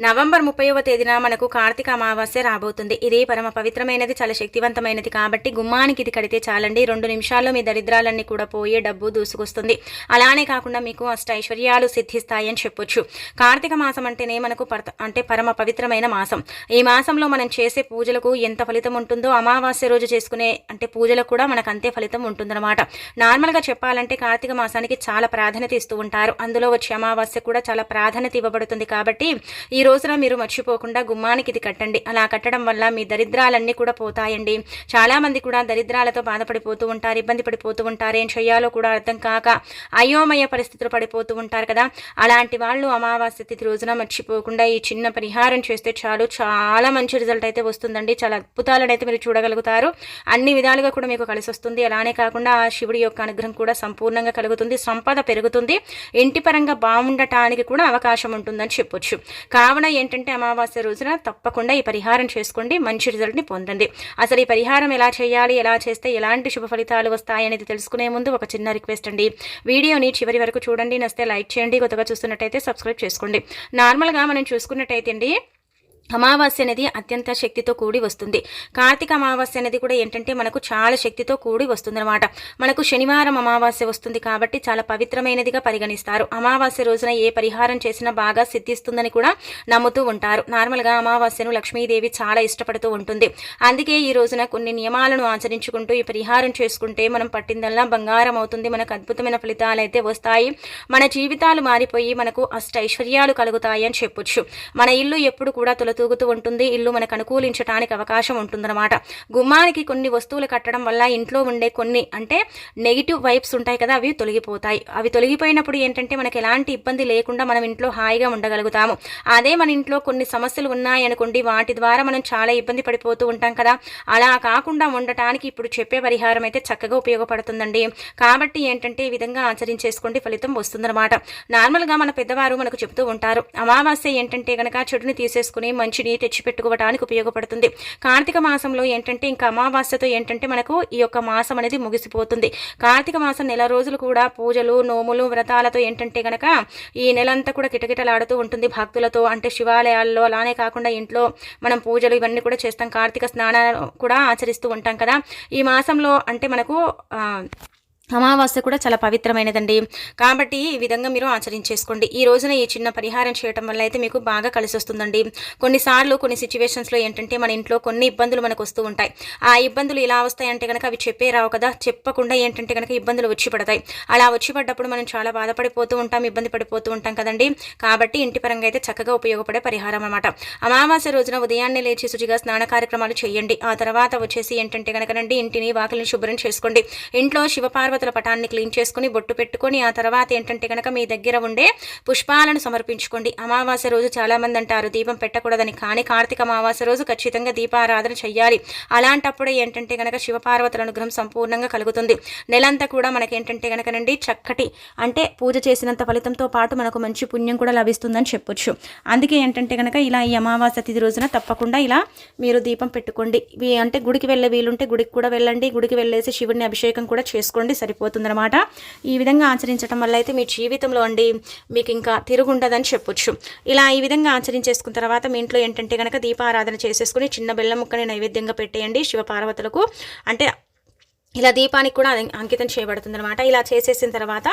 November ముప్పైవ తేదీన మనకు కార్తీక అమావాస్య రాబోతుంది. ఇది పరమ పవిత్రమైనది చాలా శక్తివంతమైనది కాబట్టి గుమ్మానికి ఇది కడితే చాలండి. రెండు నిమిషాల్లో మీ దరిద్రాలన్నీ కూడా పోయే డబ్బు దూసుకొస్తుంది. అలానే కాకుండా మీకు అష్ట ఐశ్వర్యాలు సిద్ధిస్తాయని చెప్పొచ్చు. కార్తీక మాసం అంటేనే మనకు అంటే పరమ పవిత్రమైన మాసం. ఈ మాసంలో మనం చేసే పూజలకు ఎంత ఫలితం ఉంటుందో అమావాస్య రోజు చేసుకునే అంటే పూజలకు కూడా మనకు అంతే ఫలితం ఉంటుందన్నమాట. నార్మల్గా చెప్పాలంటే కార్తీక మాసానికి చాలా ప్రాధాన్యత ఇస్తూ ఉంటారు. అందులో వచ్చే అమావాస్య కూడా చాలా ప్రాధాన్యత ఇవ్వబడుతుంది కాబట్టి ఈ రోజున మీరు మర్చిపోకుండా గుమ్మానికి ఇది కట్టండి. అలా కట్టడం వల్ల మీ దరిద్రాలన్నీ కూడా పోతాయండి. చాలామంది కూడా దరిద్రాలతో బాధపడిపోతూ ఉంటారు ఇబ్బంది పడిపోతూ ఉంటారు. ఏం చేయాలో కూడా అర్థం కాక అయోమయ పరిస్థితులు పడిపోతూ ఉంటారు కదా. అలాంటి వాళ్ళు అమావాస్య తిథి రోజున మర్చిపోకుండా ఈ చిన్న పరిహారం చేస్తే చాలు. చాలా మంచి రిజల్ట్ అయితే వస్తుందండి. చాలా అద్భుతాలను అయితే మీరు చూడగలుగుతారు. అన్ని విధాలుగా కూడా మీకు కలిసి వస్తుంది అలానే కాకుండా ఆ శివుడి యొక్క అనుగ్రహం కూడా సంపూర్ణంగా కలుగుతుంది. సంపద పెరుగుతుంది. ఇంటి పరంగా బాగుండటానికి కూడా అవకాశం ఉంటుందని చెప్పొచ్చు. కావున ఏంటంటే అమావాస్య రోజున తప్పకుండా ఈ పరిహారం చేసుకోండి మంచి రిజల్ట్ని పొందండి. అసలు ఈ పరిహారం ఎలా చేయాలి ఎలా చేస్తే ఎలాంటి శుభ ఫలితాలు వస్తాయి అనేది తెలుసుకునే ముందు ఒక చిన్న రిక్వెస్ట్ అండి. వీడియోని చివరి వరకు చూడండి నస్తే లైక్ చేయండి కొత్తగా చూస్తున్నట్టయితే సబ్స్క్రైబ్ చేసుకోండి. నార్మల్గా మనం చూసుకున్నట్టయితే అండి అమావాస్య అనేది అత్యంత శక్తితో కూడి వస్తుంది. కార్తీక అమావాస్య అనేది కూడా ఏంటంటే మనకు చాలా శక్తితో కూడి వస్తుందన్నమాట. మనకు శనివారం అమావాస్య వస్తుంది కాబట్టి చాలా పవిత్రమైనదిగా పరిగణిస్తారు. అమావాస్య రోజున ఏ పరిహారం చేసినా బాగా సిద్ధిస్తుందని కూడా నమ్ముతూ ఉంటారు. నార్మల్గా అమావాస్యను లక్ష్మీదేవి చాలా ఇష్టపడుతూ ఉంటుంది. అందుకే ఈ రోజున కొన్ని నియమాలను ఆచరించుకుంటూ ఈ పరిహారం చేసుకుంటే మనం పట్టిందల్లా బంగారం అవుతుంది. మనకు అద్భుతమైన ఫలితాలు అయితే వస్తాయి. మన జీవితాలు మారిపోయి మనకు అష్ట ఐశ్వర్యాలు కలుగుతాయి అని చెప్పొచ్చు. మన ఇల్లు ఎప్పుడు కూడా తుల తూగుతూ ఉంటుంది. ఇల్లు మనకు అనుకూలించడానికి అవకాశం ఉంటుందన్నమాట. గుమ్మానికి కొన్ని వస్తువులు కట్టడం వల్ల ఇంట్లో ఉండే కొన్ని అంటే నెగిటివ్ వైబ్స్ ఉంటాయి కదా అవి తొలగిపోతాయి. అవి తొలగిపోయినప్పుడు ఏంటంటే మనకి ఎలాంటి ఇబ్బంది లేకుండా మనం ఇంట్లో హాయిగా ఉండగలుగుతాము. అదే మన ఇంట్లో కొన్ని సమస్యలు ఉన్నాయనుకోండి వాటి ద్వారా మనం చాలా ఇబ్బంది పడిపోతూ ఉంటాం కదా. అలా కాకుండా ఉండటానికి ఇప్పుడు చెప్పే పరిహారం అయితే చక్కగా ఉపయోగపడుతుందండి. కాబట్టి ఏంటంటే ఈ విధంగా ఆచరించేసుకోండి ఫలితం వస్తుందన్నమాట. నార్మల్గా మన పెద్దవారు మనకు చెప్తూ ఉంటారు అమావాస్య ఏంటంటే కనుక చెడుని తీసేసుకుని మంచిని తెచ్చిపెట్టుకోవడానికి ఉపయోగపడుతుంది. కార్తీక మాసంలో ఏంటంటే ఇంకా అమావాస్యతో ఏంటంటే మనకు ఈ యొక్క మాసం అనేది ముగిసిపోతుంది. కార్తీక మాసం నెల రోజులు కూడా పూజలు నోములు వ్రతాలతో ఏంటంటే కనుక ఈ నెలంతా కూడా కిటకిటలాడుతూ ఉంటుంది భక్తులతో. అంటే శివాలయాల్లో అలానే కాకుండా ఇంట్లో మనం పూజలు ఇవన్నీ కూడా చేస్తాం. కార్తీక స్నానాలు కూడా ఆచరిస్తూ ఉంటాం కదా. ఈ మాసంలో అంటే మనకు అమావాస్య కూడా చాలా పవిత్రమైనదండి. కాబట్టి ఈ విధంగా మీరు ఆచరించేసుకోండి. ఈ రోజున ఈ చిన్న పరిహారం చేయటం వల్ల అయితే మీకు బాగా కలిసి వస్తుందండి కొన్నిసార్లు కొన్ని సిచ్యువేషన్స్లో ఏంటంటే మన ఇంట్లో కొన్ని ఇబ్బందులు మనకు వస్తూ ఉంటాయి. ఆ ఇబ్బందులు ఇలా వస్తాయంటే కనుక అవి చెప్పే రావు కదా. చెప్పకుండా ఏంటంటే కనుక ఇబ్బందులు వచ్చి పడతాయి. అలా వచ్చి పడ్డప్పుడు మనం చాలా బాధపడిపోతూ ఉంటాం ఇబ్బంది పడిపోతూ ఉంటాం కదండి. కాబట్టి ఇంటి పరంగా అయితే చక్కగా ఉపయోగపడే పరిహారం అనమాట అమావాస్య రోజున ఉదయాన్నే లేచి శుచిగా స్నాన కార్యక్రమాలు చేయండి. ఆ తర్వాత వచ్చేసి ఏంటంటే కనుకనండి ఇంటిని వాకిలిని శుభ్రం చేసుకోండి. ఇంట్లో శివపార్వ పార్వతుల పటాన్ని క్లీన్ చేసుకుని బొట్టు పెట్టుకొని ఆ తర్వాత ఏంటంటే కనుక మీ దగ్గర ఉండే పుష్పాలను సమర్పించుకోండి. అమావాస్య రోజు చాలామంది అంటారు దీపం పెట్టకూడదని. కానీ కార్తీక అమావాస్య రోజు ఖచ్చితంగా దీపారాధన చెయ్యాలి. అలాంటప్పుడే ఏంటంటే కనుక శివపార్వతుల అనుగ్రహం సంపూర్ణంగా కలుగుతుంది. నెలంతా కూడా మనకేంటంటే కనుకనండి చక్కటి అంటే పూజ చేసినంత ఫలితంతో పాటు మనకు మంచి పుణ్యం కూడా లభిస్తుందని చెప్పొచ్చు. అందుకే ఏంటంటే కనుక ఇలా ఈ అమావాస్య తిథి రోజున తప్పకుండా ఇలా మీరు దీపం పెట్టుకోండి. అంటే గుడికి వెళ్ళే వీలుంటే గుడికి కూడా వెళ్ళండి. గుడికి వెళ్ళేసి శివుడిని అభిషేకం కూడా చేసుకోండి. సరిపోతుందనమాట ఈ విధంగా ఆచరించడం వల్ల అయితే మీ జీవితంలో అండి మీకు ఇంకా తిరుగుండదని చెప్పొచ్చు. ఇలా ఈ విధంగా ఆచరించేసుకున్న తర్వాత మీ ఇంట్లో ఏంటంటే కనుక దీపారాధన చేసేసుకుని చిన్న బెల్లం ముక్కని నైవేద్యంగా పెట్టేయండి శివపార్వతులకు. అంటే ఇలా దీపానికి కూడా అంకితం చేయబడుతుంది అనమాట ఇలా చేసేసిన తర్వాత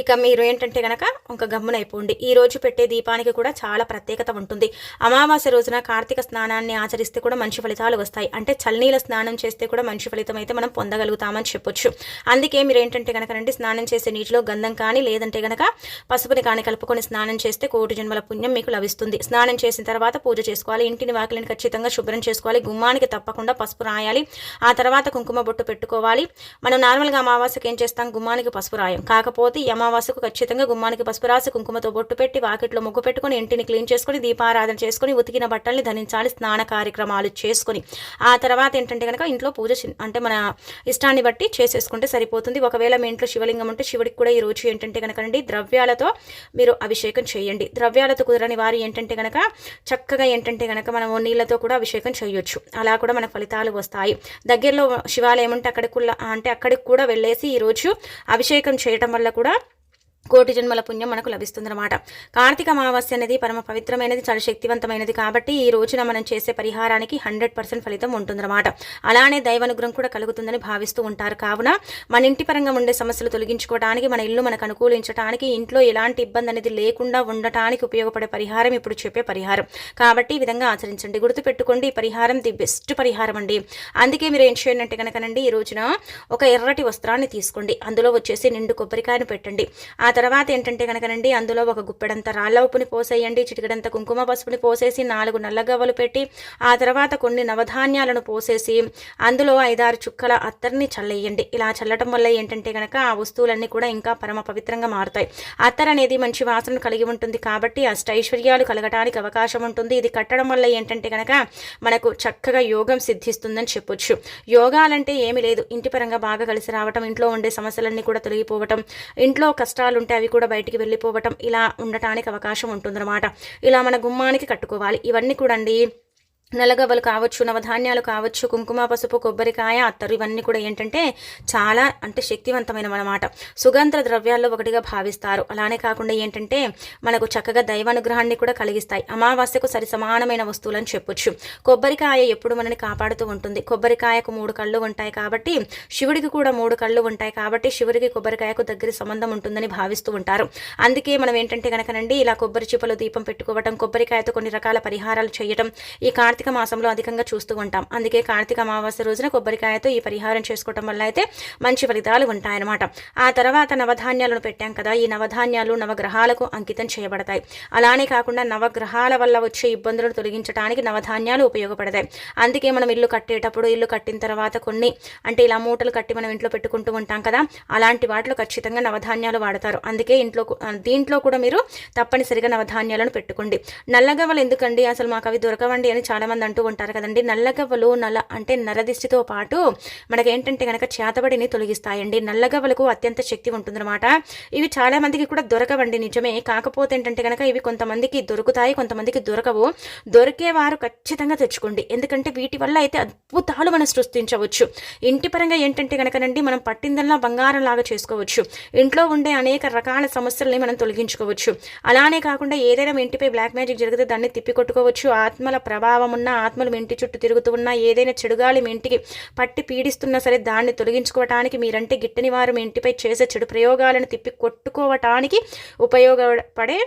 ఇక మీరు ఏంటంటే కనుక ఒక గమ్మునైపోండి ఈ రోజు పెట్టే దీపానికి కూడా చాలా ప్రత్యేకత ఉంటుంది. అమావాస్య రోజున కార్తీక స్నానాన్ని ఆచరిస్తే కూడా మంచి ఫలితాలు వస్తాయి. అంటే చల్నీల స్నానం చేస్తే కూడా మంచి ఫలితం అయితే మనం పొందగలుగుతామని చెప్పొచ్చు. అందుకే మీరు ఏంటంటే కనుక రండి స్నానం చేసే నీటిలో గంధం కానీ లేదంటే కనుక పసుపుని కానీ కలుపుకొని స్నానం చేస్తే కోటి జన్మల పుణ్యం మీకు లభిస్తుంది. స్నానం చేసిన తర్వాత పూజ చేసుకోవాలి. ఇంటిని వాకిలిని ఖచ్చితంగా శుభ్రం చేసుకోవాలి. గుమ్మానికి తప్పకుండా పసుపు రాయాలి. ఆ తర్వాత కుంకుమ బొట్టు పెట్టుకోవాలి. మనం నార్మల్గా అమావాస్యకు ఏం చేస్తాం? గుమ్మానికి పసుపు రాయం. కాకపోతే ఈ అమావాస్యకు ఖచ్చితంగా గుమ్మానికి పసుపు రాసి కుంకుమతో బొట్టు పెట్టి వాకిట్లో ముగ్గు పెట్టుకొని ఇంటిని క్లీన్ చేసుకొని దీపారాధన చేసుకొని ఉతికిన బట్టల్ని ధరించాలి స్నాన కార్యక్రమాలు చేసుకొని. ఆ తర్వాత ఏంటంటే కనుక ఇంట్లో పూజ అంటే మన ఇష్టాన్ని బట్టి చేసేసుకుంటే సరిపోతుంది. ఒకవేళ మీ ఇంట్లో శివలింగం ఉంటే శివుడికి కూడా ఈ రోజు ఏంటంటే కనుకండి ద్రవ్యాలతో మీరు అభిషేకం చేయండి. ద్రవ్యాలతో కుదరని వారు ఏంటంటే కనుక చక్కగా ఏంటంటే కనుక మనం నీళ్ళతో కూడా అభిషేకం చేయొచ్చు. అలా కూడా మన ఫలితాలు వస్తాయి. దగ్గరలో శివాలయం ఉంటే అక్కడికి అంటే అక్కడికి కూడా వెళ్ళేసి ఈరోజు అభిషేకం చేయటం వల్ల కూడా కోటి జన్మల పుణ్యం మనకు లభిస్తుందన్నమాట. కార్తీక అమావాస్య అనేది పరమ పవిత్రమైనది చాలా శక్తివంతమైనది కాబట్టి ఈ రోజున మనం చేసే పరిహారానికి హండ్రెడ్ పర్సెంట్ ఫలితం ఉంటుందన్నమాట. అలానే దైవానుగ్రహం కూడా కలుగుతుందని భావిస్తూ ఉంటారు. కావున మన ఇంటి పరంగా ఉండే సమస్యలు తొలగించుకోవడానికి మన ఇల్లు మనకు అనుకూలించడానికి ఇంట్లో ఎలాంటి ఇబ్బంది అనేది లేకుండా ఉండటానికి ఉపయోగపడే పరిహారం ఇప్పుడు చెప్పే పరిహారం. కాబట్టి ఈ విధంగా ఆచరించండి. గుర్తుపెట్టుకోండి ఈ పరిహారం ది బెస్ట్ పరిహారం అండి. అందుకే మీరు ఏం చేయండి అంటే కనుకనండి ఈ రోజున ఒక ఎర్రటి వస్త్రాన్ని తీసుకోండి. అందులో వచ్చేసి నిండు కొబ్బరికాయను పెట్టండి. ఆ తర్వాత ఏంటంటే కనుకనండి అందులో ఒక గుప్పెడంత రాళ్ళ ఉప్పుని పోసేయండి చిటికడంత కుంకుమ పసుపుని పోసేసి నాలుగు నల్లగవ్వలు పెట్టి ఆ తర్వాత కొన్ని నవధాన్యాలను పోసేసి అందులో ఐదారు చుక్కల అత్తర్ని చల్లేయండి. ఇలా చల్లటం వల్ల ఏంటంటే కనుక ఆ వస్తువులన్నీ కూడా ఇంకా పరమ పవిత్రంగా మారుతాయి. అత్తర్ అనేది మంచి వాసన కలిగి ఉంటుంది కాబట్టి అష్టైశ్వర్యాలు కలగటానికి అవకాశం ఉంటుంది. ఇది కట్టడం వల్ల ఏంటంటే కనుక మనకు చక్కగా యోగం సిద్ధిస్తుందని చెప్పొచ్చు. యోగాలంటే ఏమీ లేదు. ఇంటి పరంగా బాగా కలిసి రావటం ఇంట్లో ఉండే సమస్యలన్నీ కూడా తొలగిపోవటం ఇంట్లో కష్టాలు ఉంటే అవి కూడా బయటికి వెళ్ళిపోవటం ఇలా ఉండటానికి అవకాశం ఉంటుందన్నమాట. ఇలా మన గుమ్మానికి కట్టుకోవాలి. ఇవన్నీ కూడా అండి నల్లగవ్వలు కావచ్చు నవధాన్యాలు కావచ్చు కుంకుమ పసుపు కొబ్బరికాయ అత్తరు ఇవన్నీ కూడా ఏంటంటే చాలా అంటే శక్తివంతమైన అనమాట సుగంధ ద్రవ్యాల్లో ఒకటిగా భావిస్తారు. అలానే కాకుండా ఏంటంటే మనకు చక్కగా దైవానుగ్రహాన్ని కూడా కలిగిస్తాయి. అమావాస్యకు సరి సమానమైన వస్తువులని చెప్పొచ్చు. కొబ్బరికాయ ఎప్పుడు మనని కాపాడుతూ ఉంటుంది. కొబ్బరికాయకు మూడు కళ్ళు ఉంటాయి కాబట్టి శివుడికి కూడా మూడు కళ్ళు ఉంటాయి కాబట్టి శివుడికి కొబ్బరికాయకు దగ్గర సంబంధం ఉంటుందని భావిస్తూ ఉంటారు. అందుకే మనం ఏంటంటే కనుకనండి ఇలా కొబ్బరి చిప్పలు దీపం పెట్టుకోవటం కొబ్బరికాయతో కొన్ని రకాల పరిహారాలు చేయటం ఈ కార్తీక మాసంలో అధికంగా చూస్తూ ఉంటాం. అందుకే కార్తీక అమావాస్య రోజున కొబ్బరికాయతో ఈ పరిహారం చేసుకోవటం వల్ల అయితే మంచి ఫలితాలు ఉంటాయన్నమాట. ఆ తర్వాత నవధాన్యాలను పెట్టాం కదా ఈ నవధాన్యాలు నవగ్రహాలకు అంకితం చేయబడతాయి. అలానే కాకుండా నవగ్రహాల వల్ల వచ్చే ఇబ్బందులను తొలగించడానికి నవధాన్యాలు ఉపయోగపడతాయి. అందుకే మనం ఇల్లు కట్టేటప్పుడు ఇల్లు కట్టిన తర్వాత కొన్ని అంటే ఇలా మూటలు కట్టి మనం ఇంట్లో పెట్టుకుంటూ ఉంటాం కదా అలాంటి వాటిలో ఖచ్చితంగా నవధాన్యాలు వాడతారు. అందుకే ఇంట్లో దీంట్లో కూడా మీరు తప్పనిసరిగా నవధాన్యాలను పెట్టుకోండి. నల్లగవ్వలు ఎందుకండి? అసలు మాకు అవి దొరకవండి అని చాలా మంది అంటూ ఉంటారు కదండి. నల్లగవ్వలు నల్ల అంటే నరదిష్టితో పాటు మనకేంటంటే కనుక చేతబడిని తొలగిస్తాయండి. నల్లగవ్వలకు అత్యంత శక్తి ఉంటుందన్నమాట. ఇవి చాలా మందికి కూడా దొరకవండి నిజమే. కాకపోతే ఏంటంటే కనుక ఇవి కొంతమందికి దొరుకుతాయి కొంతమందికి దొరకవు. దొరికేవారు ఖచ్చితంగా తెచ్చుకోండి. ఎందుకంటే వీటి వల్ల అయితే అద్భుతాలు మనం సృష్టించవచ్చు. ఇంటి పరంగా ఏంటంటే కనుకనండి మనం పట్టిందల్లా బంగారం లాగా చేసుకోవచ్చు. ఇంట్లో ఉండే అనేక రకాల సమస్యల్ని మనం తొలగించుకోవచ్చు. అలానే కాకుండా ఏదైనా ఇంటిపై బ్లాక్ మ్యాజిక్ జరిగితే దాన్ని తిప్పికొట్టుకోవచ్చు. ఆత్మల ప్రభావం ఉన్న ఆత్మలు మీ ఇంటి చుట్టూ తిరుగుతూ ఉన్నా ఏదైనా చెడుగాలి మీ ఇంటికి పట్టి పీడిస్తున్నా సరే దాన్ని తొలగించుకోవటానికి మీరంటే గిట్టని వారు మీ ఇంటిపై చేసే చెడు ప్రయోగాలను తిప్పి కొట్టుకోవటానికి ఉపయోగపడే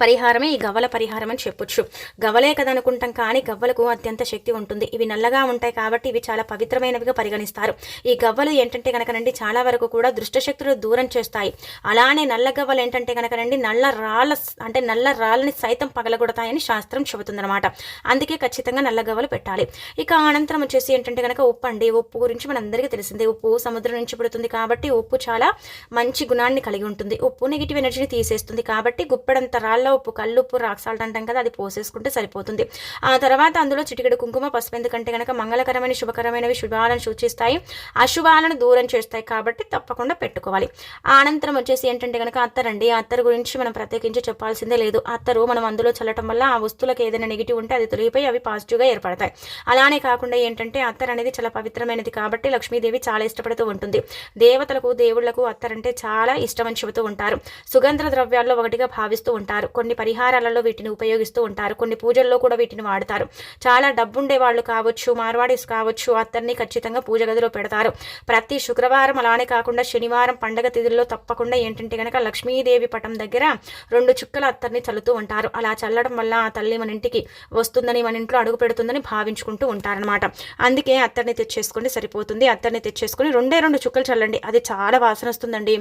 పరిహారమే ఈ గవ్వల పరిహారం అని చెప్పొచ్చు. గవ్వలే కదా అనుకుంటాం కానీ గవ్వలకు అత్యంత శక్తి ఉంటుంది. ఇవి నల్లగా ఉంటాయి కాబట్టి ఇవి చాలా పవిత్రమైనవిగా పరిగణిస్తారు. ఈ గవ్వలు ఏంటంటే కనుకనండి చాలా వరకు కూడా దుష్టశక్తులు దూరం చేస్తాయి. అలానే నల్ల గవ్వలు ఏంటంటే కనుకనండి నల్ల రాళ్ళ అంటే నల్ల రాళ్ళని సైతం పగలగొడతాయని శాస్త్రం చెబుతుందన్నమాట. అందుకే ఖచ్చితంగా నల్ల గవ్వలు పెట్టాలి. ఇక అనంతరం వచ్చేసి ఏంటంటే కనుక ఉప్పు అండి. ఉప్పు గురించి మనందరికీ తెలిసిందే. ఉప్పు సముద్రం నుంచి పుడుతుంది కాబట్టి ఉప్పు చాలా మంచి గుణాన్ని కలిగి ఉంటుంది. ఉప్పు నెగిటివ్ ఎనర్జీని తీసేస్తుంది కాబట్టి గుప్పెడంత రాళ్ళ పాలల్లో ఉప్పు కల్లుప్పు రాక్ సాల్ట్ అంటాం కదా అది పోసేసుకుంటే సరిపోతుంది. ఆ తర్వాత అందులో చిటికెడు కుంకుమ పసుపు ఎందుకంటే కనుక మంగళకరమైన శుభకరమైనవి శుభాలను సూచిస్తాయి. అశుభాలను దూరం చేస్తాయి కాబట్టి తప్పకుండా పెట్టుకోవాలి. అనంతరం వచ్చేసి ఏంటంటే కనుక అత్తరండి అత్తరు గురించి మనం ప్రత్యేకించి చెప్పాల్సిందే లేదు. అత్తరు మనం అందులో చల్లటం వల్ల ఆ వస్తువులకు ఏదైనా నెగిటివ్ ఉంటే అది తొలగిపోయి అవి పాజిటివ్గా ఏర్పడతాయి. అలానే కాకుండా ఏంటంటే అత్తర్ అనేది చాలా పవిత్రమైనది కాబట్టి లక్ష్మీదేవి చాలా ఇష్టపడుతూ ఉంటుంది. దేవతలకు దేవుళ్ళకు అత్తరంటే చాలా ఇష్టమని చెబుతూ ఉంటారు. సుగంధ ద్రవ్యాల్లో ఒకటిగా భావిస్తూ ఉంటారు. కొన్ని పరిహారాలలో వీటిని ఉపయోగిస్తూ ఉంటారు. కొన్ని పూజల్లో కూడా వీటిని వాడతారు. చాలా డబ్బుండే వాళ్ళు కావచ్చు మార్వాడీస్ కావచ్చు అత్తర్ని ఖచ్చితంగా పూజ గదిలో పెడతారు. ప్రతి శుక్రవారం అలానే కాకుండా శనివారం పండగ తిథుల్లో తప్పకుండా ఏంటంటే కనుక లక్ష్మీదేవి పటం దగ్గర రెండు చుక్కల అత్తర్ని చల్లుతూ ఉంటారు. అలా చల్లడం వల్ల ఆ తల్లి మన ఇంటికి వస్తుందని మన ఇంట్లో అడుగు పెడుతుందని భావించుకుంటూ ఉంటారనమాట అందుకే అత్తర్ని తెచ్చేసుకొని సరిపోతుంది. అత్తర్ని తెచ్చేసుకొని రెండే రెండు చుక్కలు చల్లండి. అది చాలా వాసన వస్తుందండి.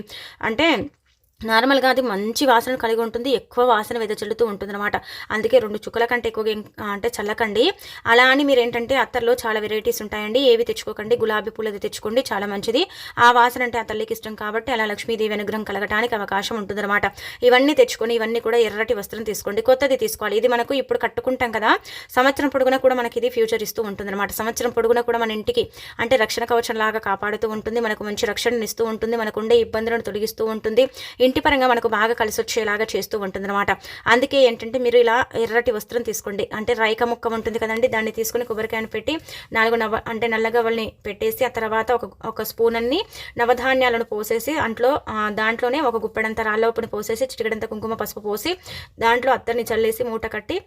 అంటే నార్మల్గా అది మంచి వాసన కలిగి ఉంటుంది ఎక్కువ వాసన వెదజల్లుతూ ఉంటుంది అనమాట అందుకే రెండు చుక్కల కంటే ఎక్కువగా అంటే చల్లకండి. అలా అని మీరు ఏంటంటే అత్తర్లో చాలా వెరైటీస్ ఉంటాయండి. ఏవి తెచ్చుకోకండి గులాబీ పూలది తెచ్చుకోండి చాలా మంచిది. ఆ వాసన అంటే ఆ తల్లికి ఇష్టం కాబట్టి అలా లక్ష్మీదేవి అనుగ్రహం కలగడానికి అవకాశం ఉంటుందన్నమాట. ఇవన్నీ తెచ్చుకొని ఇవన్నీ కూడా ఎర్రటి వస్త్రం తీసుకోండి. కొత్తది తీసుకోవాలి. ఇది మనకు ఇప్పుడు కట్టుకుంటాం కదా సంవత్సరం పొడుగున కూడా మనకి ఇది ఫ్యూచర్ ఇస్తూ ఉంటుందన్నమాట. సంవత్సరం పొడుగున కూడా మన ఇంటికి అంటే రక్షణ కవచం లాగా కాపాడుతూ ఉంటుంది. మనకు మంచి రక్షణను ఇస్తూ ఉంటుంది. మనకు ఉండే ఇబ్బందులను తొలగిస్తూ ఉంటుంది. ఇంటి పరంగా మనకు బాగా కలిసి వచ్చేలాగా చేస్తూ ఉంటుందన్నమాట. అందుకే ఏంటంటే మీరు ఇలా ఎర్రటి వస్త్రం తీసుకోండి. అంటే రైక ముక్క ఉంటుంది కదండి దాన్ని తీసుకుని కొబ్బరికాయను పెట్టి నాలుగు నవ అంటే నల్లగవ్వల్ని పెట్టేసి ఆ తర్వాత ఒక ఒక స్పూన్ అన్ని నవధాన్యాలను పోసేసి అంట్లో దాంట్లోనే ఒక గుప్పెడంత రాళ్ళ ఉప్పుని పోసేసి చిటికడంత కుంకుమ పసుపు పోసి దాంట్లో అత్తర్ని చల్లేసి మూట కట్టి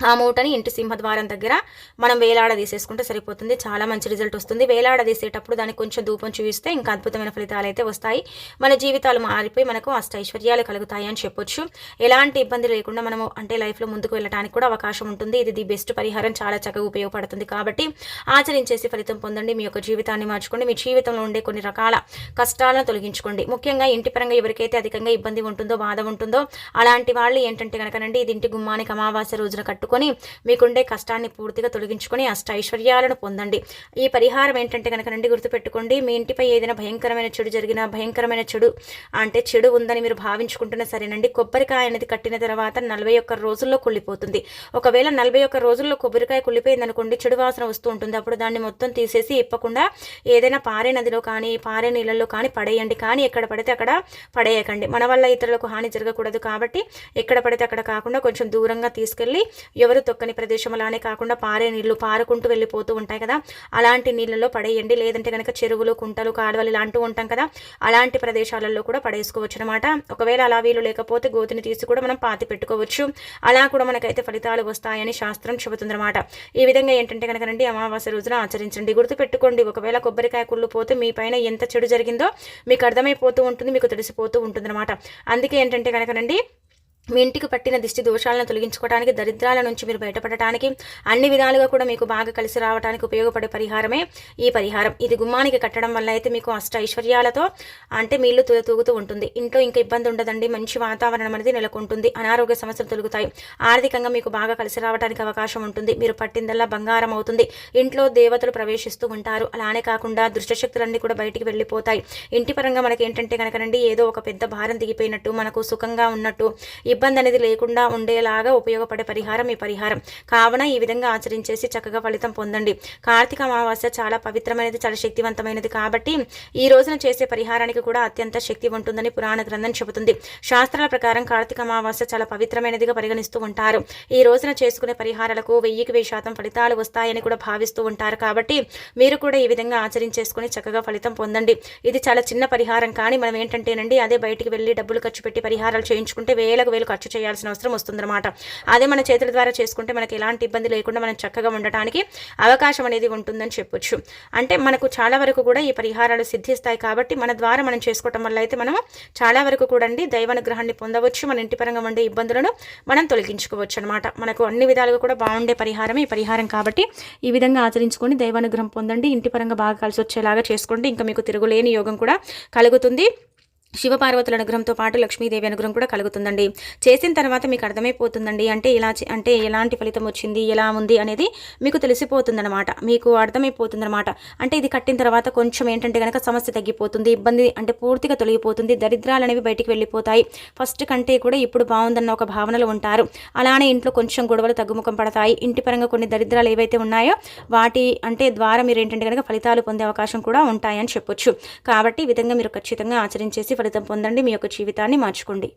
ఆ మూటని ఇంటి సింహద్వారం దగ్గర మనం వేలాడదీసేసుకుంటే సరిపోతుంది. చాలా మంచి రిజల్ట్ వస్తుంది. వేలాడదీసేటప్పుడు దానికి కొంచెం ధూపం చూపిస్తే ఇంకా అద్భుతమైన ఫలితాలు అయితే వస్తాయి. మన జీవితాలు మారిపోయి మనకు అష్ట ఐశ్వర్యాలు కలుగుతాయి అని చెప్పొచ్చు. ఎలాంటి ఇబ్బంది లేకుండా మనము అంటే లైఫ్లో ముందుకు వెళ్ళడానికి కూడా అవకాశం ఉంటుంది. ఇది ది బెస్ట్ పరిహారం. చాలా చక్కగా ఉపయోగపడుతుంది కాబట్టి ఆచరించేసి ఫలితం పొందండి. మీ యొక్క జీవితాన్ని మార్చుకోండి. మీ జీవితంలో ఉండే కొన్ని రకాల కష్టాలను తొలగించుకోండి. ముఖ్యంగా ఇంటి పరంగా ఎవరికైతే అధికంగా ఇబ్బంది ఉంటుందో బాధ ఉంటుందో అలాంటి వాళ్ళు ఏంటంటే కనుకనండి ఇది ఇంటి గుమ్మానికి అమావాస్య రోజున కట్టుకొని మీకుండే కష్టాన్ని పూర్తిగా తొలగించుకొని అష్ట ఐశ్వర్యాలను పొందండి. ఈ పరిహారం ఏంటంటే కనుక నండి గుర్తుపెట్టుకోండి. మీ ఇంటిపై ఏదైనా భయంకరమైన చెడు జరిగినా భయంకరమైన చెడు అంటే చెడు ఉందని మీరు భావించుకుంటున్నా సరేనండి. కొబ్బరికాయ అనేది కట్టిన తర్వాత నలభై ఒక్క రోజుల్లో కుళ్ళిపోతుంది. ఒకవేళ నలభై ఒక్క రోజుల్లో కొబ్బరికాయ కుళ్ళిపోయింది అనుకోండి చెడు వాసన వస్తూ ఉంటుంది. అప్పుడు దాన్ని మొత్తం తీసేసి ఇప్పకుండా ఏదైనా పారే నదిలో కానీ పారే నీళ్ళల్లో కానీ పడేయండి. కానీ ఎక్కడ పడితే అక్కడ పడేయకండి. మన వల్ల ఇతరులకు హాని జరగకూడదు కాబట్టి ఎక్కడ పడితే అక్కడ కాకుండా కొంచెం దూరంగా తీసుకెళ్ళి ఎవరు తొక్కని ప్రదేశం అలానే కాకుండా పారే నీళ్ళు పారుకుంటూ వెళ్ళిపోతూ ఉంటాయి కదా. అలాంటి నీళ్ళలో పడేయండి. లేదంటే కనుక చెరువులు కుంటలు కాలువలు ఇలాంటివి ఉంటాం కదా. అలాంటి ప్రదేశాలలో కూడా పడేసుకోవచ్చు అనమాట ఒకవేళ అలా వీలు లేకపోతే గోతిని తీసి కూడా మనం పాతి పెట్టుకోవచ్చు. అలా కూడా మనకైతే ఫలితాలు వస్తాయని శాస్త్రం చెబుతుందన్నమాట ఈ విధంగా ఏంటంటే కనుక రండి అమావాస్య రోజున ఆచరించండి. గుర్తుపెట్టుకోండి ఒకవేళ కొబ్బరికాయ కుళ్ళు పోతే మీ పైన ఎంత చెడు జరిగిందో మీకు అర్థమైపోతూ ఉంటుంది మీకు తెలిసిపోతూ ఉంటుందన్నమాట అందుకే ఏంటంటే కనుకనండి మీ ఇంటికి పట్టిన దిష్టి దోషాలను తొలగించుకోవడానికి దరిద్రాల నుంచి మీరు బయటపడటానికి అన్ని విధాలుగా కూడా మీకు బాగా కలిసి రావడానికి ఉపయోగపడే పరిహారమే ఈ పరిహారం. ఇది గుమ్మానికి కట్టడం వల్ల అయితే మీకు అష్ట ఐశ్వర్యాలతో అంటే మీళ్ళు తూగుతూ ఉంటుంది. ఇంట్లో ఇంకా ఇబ్బంది ఉండదండి. మంచి వాతావరణం అనేది నెలకొంటుంది. అనారోగ్య సమస్యలు తొలుగుతాయి. ఆర్థికంగా మీకు బాగా కలిసి రావడానికి అవకాశం ఉంటుంది. మీరు పట్టిందల్లా బంగారం అవుతుంది. ఇంట్లో దేవతలు ప్రవేశిస్తూ ఉంటారు. అలానే కాకుండా దుష్టశక్తులన్నీ కూడా బయటికి వెళ్ళిపోతాయి. ఇంటి పరంగా మనకి ఏంటంటే కనుకనండి ఏదో ఒక పెద్ద భారం దిగిపోయినట్టు మనకు సుఖంగా ఉన్నట్టు ఇబ్బంది అనేది లేకుండా ఉండేలాగా ఉపయోగపడే పరిహారం ఈ పరిహారం. కావున ఈ విధంగా ఆచరించేసి చక్కగా ఫలితం పొందండి. కార్తీక అమావాస్య చాలా పవిత్రమైనది చాలా శక్తివంతమైనది కాబట్టి ఈ రోజున చేసే పరిహారానికి కూడా అత్యంత శక్తి ఉంటుందని పురాణ గ్రంథం చెబుతుంది. శాస్త్రాల ప్రకారం కార్తీక అమావాస్య చాలా పవిత్రమైనదిగా పరిగణిస్తూ ఉంటారు. ఈ రోజున చేసుకునే పరిహారాలకు వెయ్యికి వెయ్యి శాతం ఫలితాలు వస్తాయని కూడా భావిస్తూ ఉంటారు కాబట్టి మీరు కూడా ఈ విధంగా ఆచరించేసుకుని చక్కగా ఫలితం పొందండి. ఇది చాలా చిన్న పరిహారం కానీ మనం ఏంటంటేనండి అదే బయటికి వెళ్ళి డబ్బులు ఖర్చు పెట్టి పరిహారాలు చేయించుకుంటే వేలకు వేలు ఖర్చు చేయాల్సిన అవసరం వస్తుందన్నమాట. అదే మన చేతుల ద్వారా చేసుకుంటే మనకి ఎలాంటి ఇబ్బంది లేకుండా మనం చక్కగా ఉండటానికి అవకాశం అనేది ఉంటుందని చెప్పొచ్చు. అంటే మనకు చాలా వరకు కూడా ఈ పరిహారాలు సిద్ధిస్తాయి కాబట్టి మన ద్వారా మనం చేసుకోవటం వల్ల అయితే మనం చాలా వరకు కూడా అండి దైవానుగ్రహాన్ని పొందవచ్చు. మన ఇంటి పరంగా ఉండే ఇబ్బందులను మనం తొలగించుకోవచ్చు అనమాట మనకు అన్ని విధాలుగా కూడా బాగుండే పరిహారం ఈ పరిహారం కాబట్టి ఈ విధంగా ఆచరించుకొని దైవానుగ్రహం పొందండి. ఇంటి పరంగా బాగా కలిసి వచ్చేలాగా చేసుకోండి. ఇంకా మీకు తిరుగులేని యోగం కూడా కలుగుతుంది. శివపార్వతుల అనుగ్రహంతో పాటు లక్ష్మీదేవి అనుగ్రహం కూడా కలుగుతుందండి. చేసిన తర్వాత మీకు అర్థమైపోతుందండి. అంటే ఇలా అంటే ఎలాంటి ఫలితం వచ్చింది ఎలా ఉంది అనేది మీకు తెలిసిపోతుందన్నమాట. మీకు అర్థమైపోతుందన్నమాట. అంటే ఇది కట్టిన తర్వాత కొంచెం ఏంటంటే కనుక సమస్య తగ్గిపోతుంది ఇబ్బంది అంటే పూర్తిగా తొలగిపోతుంది దరిద్రాలు అనేవి బయటికి వెళ్ళిపోతాయి. ఫస్ట్ కంటే కూడా ఇప్పుడు బాగుందన్న ఒక భావనలో ఉంటారు. అలానే ఇంట్లో కొంచెం గొడవలు తగ్గుముఖం పడతాయి. ఇంటి పరంగా కొన్ని దరిద్రాలు ఏవైతే ఉన్నాయో వాటి అంటే ద్వారా మీరు ఏంటంటే కనుక ఫలితాలు పొందే అవకాశం కూడా ఉంటాయని చెప్పొచ్చు. కాబట్టి ఈ విధంగా మీరు ఖచ్చితంగా ఆచరించేసి ఫలితం పొందండి. మీ యొక్క జీవితాన్ని మార్చుకోండి.